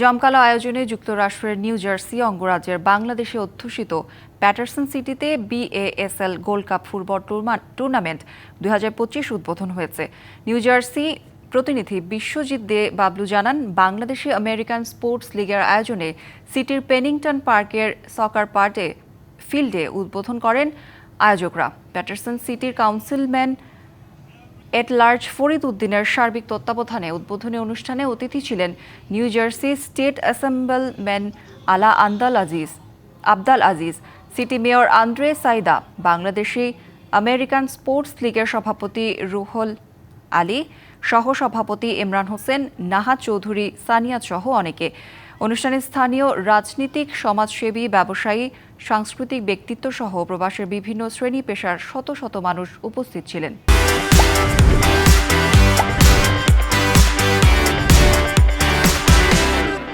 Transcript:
জমকালো আয়োজনে যুক্তরাষ্ট্রের নিউ জার্সি, অঙ্গরাজ্যের বাংলাদেশে অধ্যুষিত প্যাটারসন সিটিতে BASL gold cup football tournament দু হাজার পঁচিশ উদ্বোধন হয়েছে। নিউ জার্সি প্রতিনিধি বিশ্বজিৎ দে বাবলু জানান, বাংলাদেশি আমেরিকান স্পোর্টস লিগের আয়োজনে সিটির পেনিংটন পার্কের সকার পার্টে, ফিল্ডে উদ্বোধন করেন আয়োজকরা। প্যাটারসন সিটির কাউন্সিলম্যান এট লার্জ ফরিদ উদ্দিনের সার্বিক তত্ত্বাবধানে উদ্বোধনী অনুষ্ঠানে অতিথি ছিলেন new Jersey state assemblyman Alaa Abdel Aziz, Abdel Aziz, city mayor Andre Sayegh, Bangladeshi American sports লীগের সভাপতি রুহল আলী সহ সভাপতি ইমরান হোসেন নাহা চৌধুরী সানিয়াত সহ অনেকে। অনুষ্ঠানে স্থানীয় রাজনীতিক, সমাজসেবী, ব্যবসায়ী, সাংস্কৃতিক ব্যক্তিত্ব সহ প্রবাসের বিভিন্ন শ্রেণি পেশার শত শত মানুষ উপস্থিত ছিলেন।